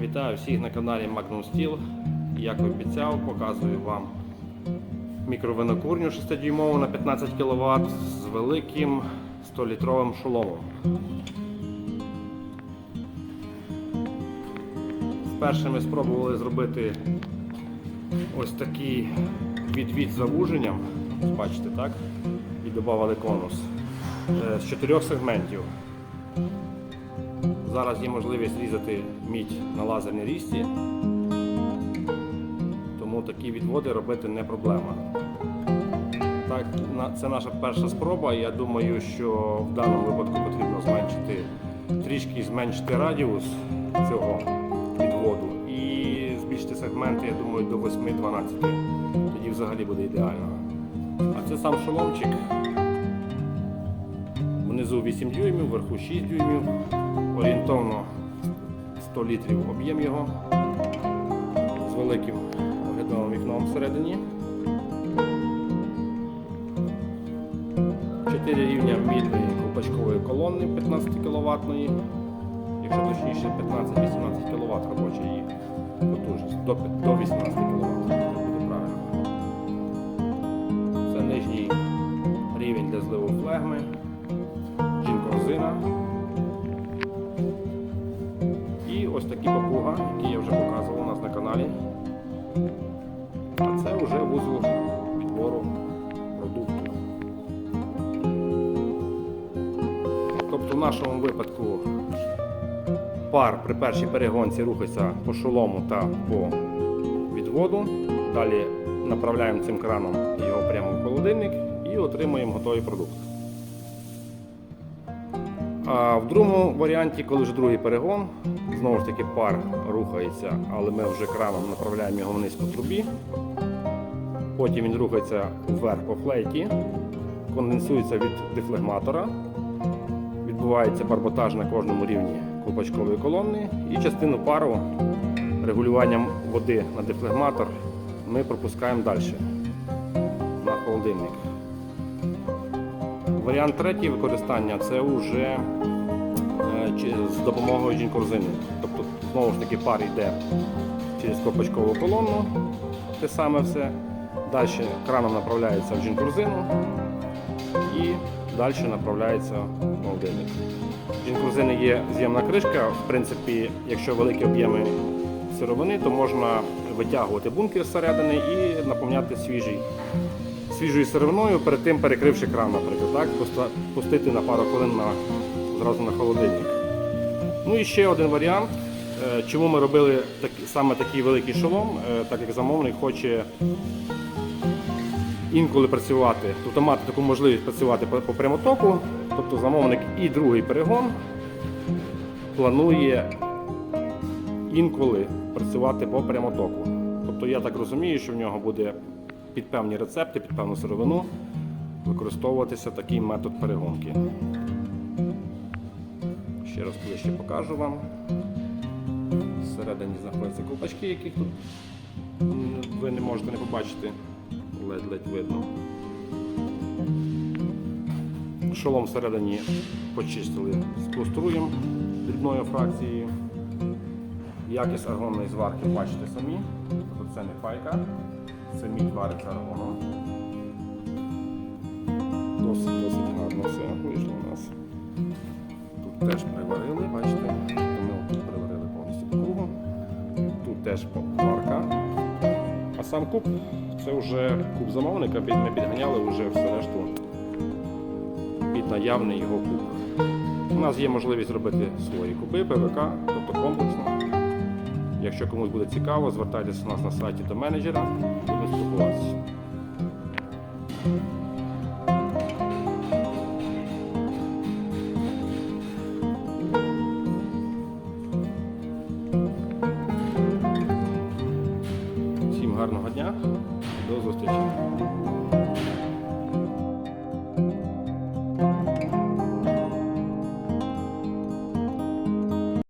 Вітаю всіх на каналі Magnum Steel. Як обіцяв, показую вам мікровинокурню 6-дюймову на 15 кВт з великим 100-літровим шоломом. Вперше ми спробували зробити ось такий відвід з завуженням. Бачите, так? І додавали конус е, з чотирьох сегментів. Зараз є можливість різати мідь на лазерній різці, тому такі відводи робити не проблема. Так, це наша перша спроба. Я думаю, що в даному випадку потрібно зменшити трішки зменшити радіус цього відводу і збільшити сегменти, я думаю, до 8-12. Тоді взагалі буде ідеально. А це сам шоломчик. Внизу 8 дюймів, вверху 6 дюймів. Орієнтовно 100 літрів об'єм його з великим оглядовим вікном всередині. 4 рівня мідної колпачкової колони 15 кВт, якщо точніше 15-18 кВт робоча її потужність, до 18 кВт, ось такі папуга, які я вже показував у нас на каналі. А це вже вузол відбору продукту. Тобто в нашому випадку пар при першій перегонці рухається по шолому та по відводу. Далі направляємо цим краном його прямо в холодильник і отримуємо готовий продукт. А в другому варіанті, коли вже другий перегон, знову ж таки пар рухається, але ми вже краном направляємо його вниз по трубі. Потім він рухається вверх по флейті, конденсується від дефлегматора, відбувається барботаж на кожному рівні колпачкової колонни і частину пару регулюванням води на дефлегматор ми пропускаємо далі на холодильник. Варіант третій використання це вже е, з допомогою джін-корзини. Тобто, знову ж таки, пар йде через копачкову колону, те саме все. Далі краном направляється в джін-корзину і далі направляється в холодильник. В джін-корзини є з'ємна кришка. В принципі, якщо великі об'єми сировини, то можна витягувати бункер зсередини і наповняти свіжий свіжою сировиною, перед тим перекривши кран, наприклад, так? Пустити на пару хвилин на, зразу на холодильник. Ну і ще один варіант. Е, Чому ми робили так, саме такий великий шолом, Е, так як замовник хоче інколи працювати, тобто мати таку можливість працювати по прямотоку. Тобто замовник і другий перегон планує інколи працювати по прямотоку. Тобто я так розумію, що в нього буде під певні рецепти, під певну сировину використовуватися такий метод перегонки. Ще раз ближче покажу вам. Всередині знаходяться ковпачки, яких тут ви не можете не побачити, ледь-ледь видно. Шолом всередині почистили з пластруєм дрібною фракцією. Якість аргонної зварки бачите самі. Тобто це не пайка, мідь вариться аргоном. Досить досить гарно все вийшло у нас. Тут теж приварили, бачите, ми тут приварили повністю по кругу. Тут теж варка. А сам куб це вже куб замовника, ми підганяли вже все решту під наявний його куб. У нас є можливість зробити свої куби, ПВК, тобто комплексно. Якщо комусь буде цікаво, звертайтеся до нас на сайті до менеджера, будемо спілкуватися. Всім гарного дня, до зустрічі.